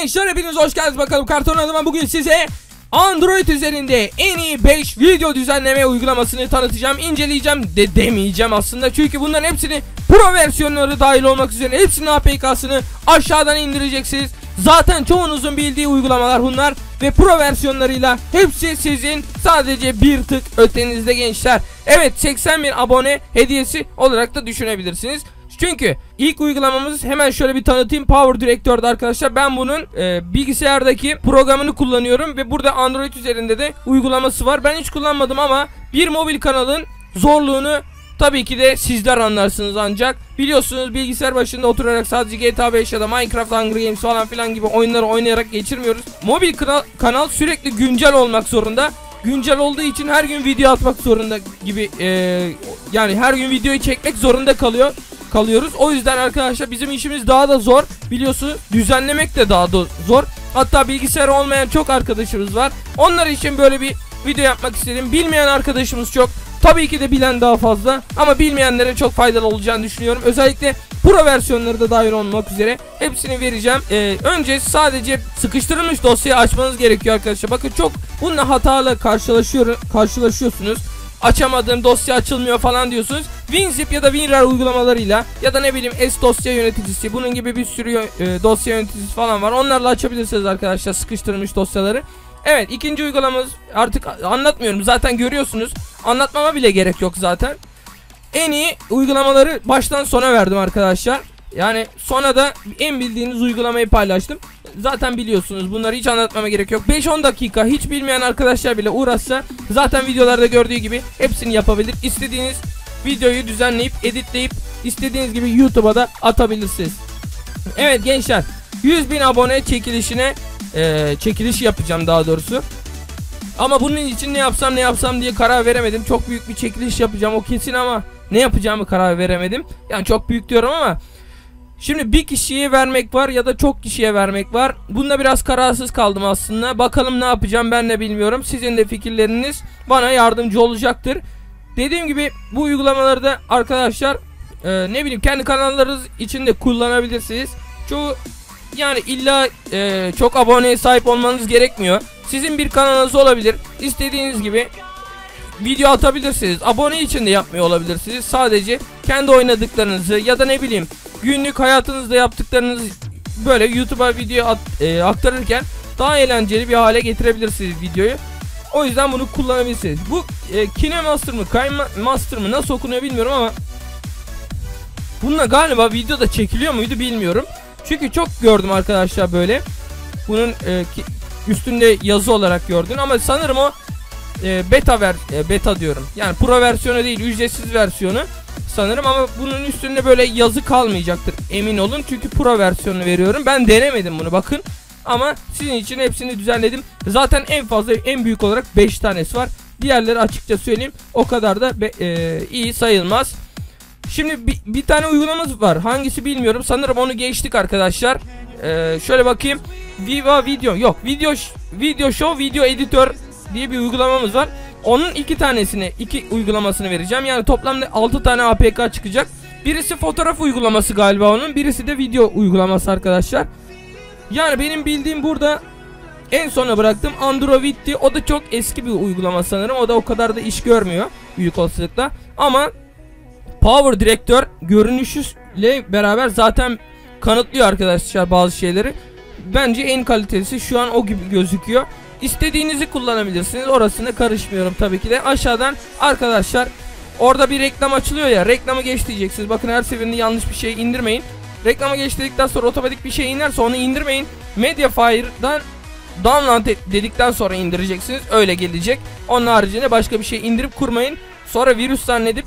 gençler hepiniz hoş geldiniz bakalım. Karton adıma bugün size Android üzerinde en iyi 5 video düzenleme uygulamasını tanıtacağım inceleyeceğim de demeyeceğim aslında. Çünkü bunların hepsini pro versiyonları dahil olmak üzere hepsinin APK'sını aşağıdan indireceksiniz. Zaten çoğunuzun bildiği uygulamalar bunlar ve pro versiyonlarıyla hepsi sizin sadece bir tık ötenizde gençler. Evet 80 bin abone hediyesi olarak da düşünebilirsiniz çünkü ilk uygulamamız hemen şöyle bir tanıtayım Power Director'da arkadaşlar ben bunun e, bilgisayardaki programını kullanıyorum ve burada Android üzerinde de uygulaması var. Ben hiç kullanmadım ama bir mobil kanalın zorluğunu tabii ki de sizler anlarsınız ancak biliyorsunuz bilgisayar başında oturarak sadece GTA 5 ya da Minecraft Hunger Games falan filan gibi oyunları oynayarak geçirmiyoruz. Mobil kanal, kanal sürekli güncel olmak zorunda güncel olduğu için her gün video atmak zorunda gibi e, yani her gün videoyu çekmek zorunda kalıyor kalıyoruz. O yüzden arkadaşlar bizim işimiz daha da zor. Biliyorsunuz düzenlemek de daha da zor. Hatta bilgisayar olmayan çok arkadaşımız var. Onlar için böyle bir video yapmak istedim. Bilmeyen arkadaşımız çok. Tabii ki de bilen daha fazla ama bilmeyenlere çok faydalı olacağını düşünüyorum. Özellikle Pro versiyonları da dahil olmak üzere hepsini vereceğim. Ee, önce sadece sıkıştırılmış dosyayı açmanız gerekiyor arkadaşlar. Bakın çok bununla hatalı karşılaşıyor, karşılaşıyorsunuz açamadığım dosya açılmıyor falan diyorsunuz. WinZip ya da WinRAR uygulamalarıyla ya da ne bileyim S dosya yöneticisi bunun gibi bir sürü e, dosya yöneticisi falan var. Onlarla açabilirsiniz arkadaşlar sıkıştırılmış dosyaları. Evet ikinci uygulamamız artık anlatmıyorum zaten görüyorsunuz. Anlatmama bile gerek yok zaten. En iyi uygulamaları baştan sona verdim arkadaşlar. Yani sonra da en bildiğiniz uygulamayı paylaştım. Zaten biliyorsunuz bunları hiç anlatmama gerek yok. 5-10 dakika hiç bilmeyen arkadaşlar bile uğraşsa zaten videolarda gördüğü gibi hepsini yapabilir. İstediğiniz videoyu düzenleyip editleyip istediğiniz gibi YouTube'a da atabilirsiniz. Evet gençler 100 bin abone çekilişine e, çekiliş yapacağım daha doğrusu. Ama bunun için ne yapsam ne yapsam diye karar veremedim. Çok büyük bir çekiliş yapacağım o kesin ama ne yapacağımı karar veremedim. Yani çok büyük diyorum ama Şimdi bir kişiye vermek var ya da çok kişiye vermek var. Bunda biraz kararsız kaldım aslında. Bakalım ne yapacağım ben de bilmiyorum. Sizin de fikirleriniz bana yardımcı olacaktır. Dediğim gibi bu uygulamaları da arkadaşlar e, ne bileyim kendi kanallarınız içinde kullanabilirsiniz. Çoğu yani illa e, çok aboneye sahip olmanız gerekmiyor. Sizin bir kanalınız olabilir. İstediğiniz gibi video atabilirsiniz. Abone için de yapmıyor olabilirsiniz. Sadece kendi oynadıklarınızı ya da ne bileyim günlük hayatınızda yaptıklarınızı böyle YouTube'a video at, e, aktarırken daha eğlenceli bir hale getirebilirsiniz videoyu. O yüzden bunu kullanabilirsiniz. Bu e, KineMaster mı, KineMaster mı nasıl okunuyor bilmiyorum ama bununla galiba videoda çekiliyor muydu bilmiyorum. Çünkü çok gördüm arkadaşlar böyle. Bunun e, ki, üstünde yazı olarak gördün ama sanırım o e, beta ver e, beta diyorum. Yani pro versiyonu değil, ücretsiz versiyonu sanırım ama bunun üstünde böyle yazı kalmayacaktır. Emin olun çünkü pro versiyonunu veriyorum. Ben denemedim bunu bakın. Ama sizin için hepsini düzenledim. Zaten en fazla en büyük olarak 5 tanesi var. Diğerleri açıkça söyleyeyim o kadar da be, e, iyi sayılmaz. Şimdi bir, bir tane uygulamamız var. Hangisi bilmiyorum. Sanırım onu geçtik arkadaşlar. E, şöyle bakayım. Viva Video. Yok video video show video editör diye bir uygulamamız var onun iki tanesini, iki uygulamasını vereceğim. Yani toplamda 6 tane APK çıkacak. Birisi fotoğraf uygulaması galiba onun. Birisi de video uygulaması arkadaşlar. Yani benim bildiğim burada en sona bıraktım Android'ti. O da çok eski bir uygulama sanırım. O da o kadar da iş görmüyor büyük olasılıkla. Ama Power Director görünüşüyle beraber zaten kanıtlıyor arkadaşlar bazı şeyleri. Bence en kalitesi şu an o gibi gözüküyor. İstediğinizi kullanabilirsiniz. Orasına karışmıyorum tabii ki de. Aşağıdan arkadaşlar orada bir reklam açılıyor ya. Reklamı geç diyeceksiniz. Bakın her seferinde yanlış bir şey indirmeyin. Reklama geç dedikten sonra otomatik bir şey inerse onu indirmeyin. Mediafire'dan download dedikten sonra indireceksiniz. Öyle gelecek. Onun haricinde başka bir şey indirip kurmayın. Sonra virüs zannedip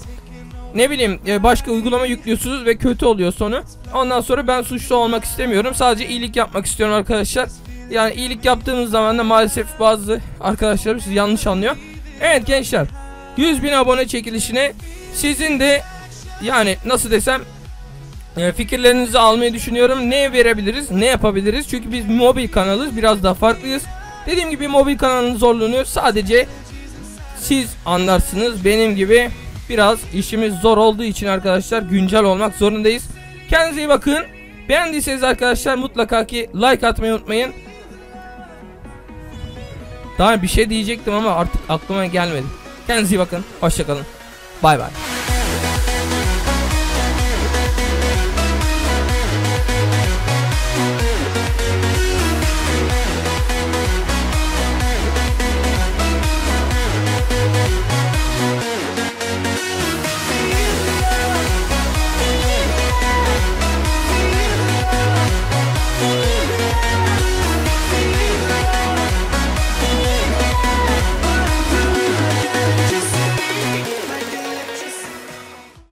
ne bileyim e, başka uygulama yüklüyorsunuz ve kötü oluyor sonu. Ondan sonra ben suçlu olmak istemiyorum. Sadece iyilik yapmak istiyorum arkadaşlar. Yani iyilik yaptığımız zaman da maalesef bazı arkadaşlarım sizi yanlış anlıyor. Evet gençler 100 bin abone çekilişine sizin de yani nasıl desem e, fikirlerinizi almayı düşünüyorum. Ne verebiliriz, ne yapabiliriz? Çünkü biz mobil kanalız, biraz daha farklıyız. Dediğim gibi mobil kanalın zorluğunu sadece siz anlarsınız. Benim gibi biraz işimiz zor olduğu için arkadaşlar güncel olmak zorundayız. Kendinize iyi bakın. Beğendiyseniz arkadaşlar mutlaka ki like atmayı unutmayın. Daha bir şey diyecektim ama artık aklıma gelmedi. Kendinize iyi bakın. Hoşçakalın. Bay bay.